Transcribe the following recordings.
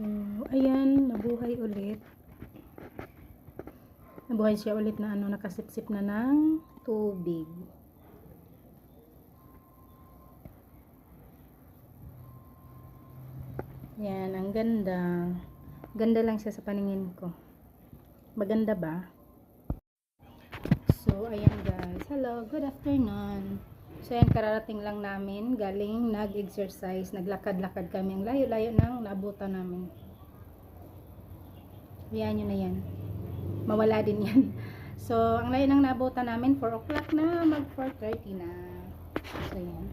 So, ayan, nabuhay ulit. Nabuhay siya ulit na ano, nakasipsip na ng tubig. Yan, ang ganda. Ganda lang siya sa paningin ko. Maganda ba? So, ayan guys. Hello, good afternoon. So, ayan, kararating lang namin. Galing nag-exercise. Naglakad-lakad kami. Ang layo-layo ng naabutan namin. Ayan, yun na yan. Mawala din yan. So, ang layo ng naabutan namin, 4 o'clock na, mag 4.30 na. So, ayan.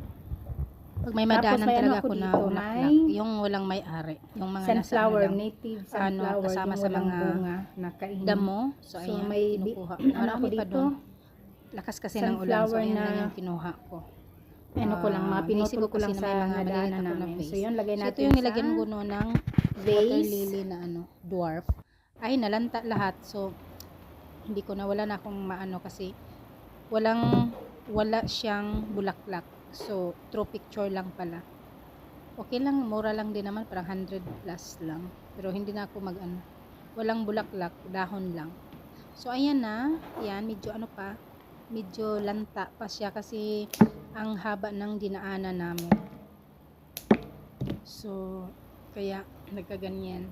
Pag may madanan may ano talaga ako ako na may Yung walang may-ari. Yung mga Sunflower, nasa ano, native Ano, sunflower. kasama sa mga bunga na kainin. damo. So, So, ayan, may kinukuha. ano Marami ako dito? doon. Lakas kasi ng ulan. So, ayan na- lang yung kinuha ko. Ano ko lang, mga Ah, pinutol ko lang sa mga nadaanan namin. So, yun, lagay So, natin ito yung nilagyan ko no ng water lily na ano, dwarf. Ay, nalanta lahat. So, hindi ko na, wala na akong maano kasi walang, wala siyang bulaklak. So, true picture lang pala. Okay lang, mura lang din naman, parang 100 plus lang. Pero hindi na ako mag ano, walang bulaklak, dahon lang. So, ayan na, yan, medyo ano pa, medyo lanta pa siya kasi ang haba ng dinaanan namin. So, kaya nagkaganyan.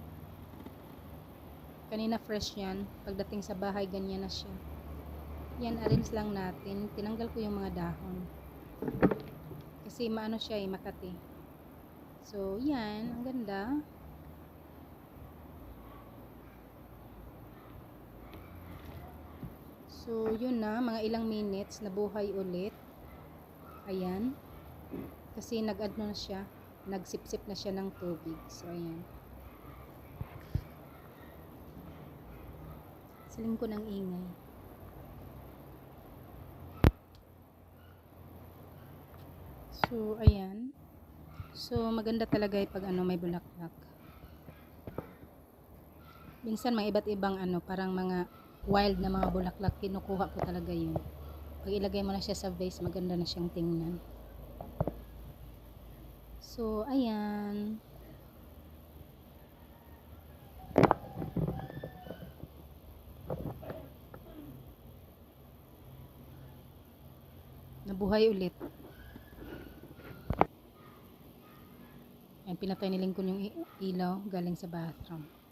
Kanina fresh yan. Pagdating sa bahay, ganyan na siya. Yan, arrange lang natin. Tinanggal ko yung mga dahon. Kasi maano siya eh, makati. So, yan. Ang ganda. So, yun na. Mga ilang minutes, nabuhay ulit. Ayan. Kasi nag-ano na siya. Nagsipsip na siya ng tubig. So, ayan. Saling ko ng ingay. So, ayan. So, maganda talaga yung pag ano, may bulaklak. Minsan, may iba't ibang ano, parang mga wild na mga bulaklak, kinukuha ko talaga yun. Pag ilagay mo na siya sa vase, maganda na siyang tingnan. So, ayan. Nabuhay ulit. Ayan, pinatay ni Lincoln yung ilaw galing sa bathroom.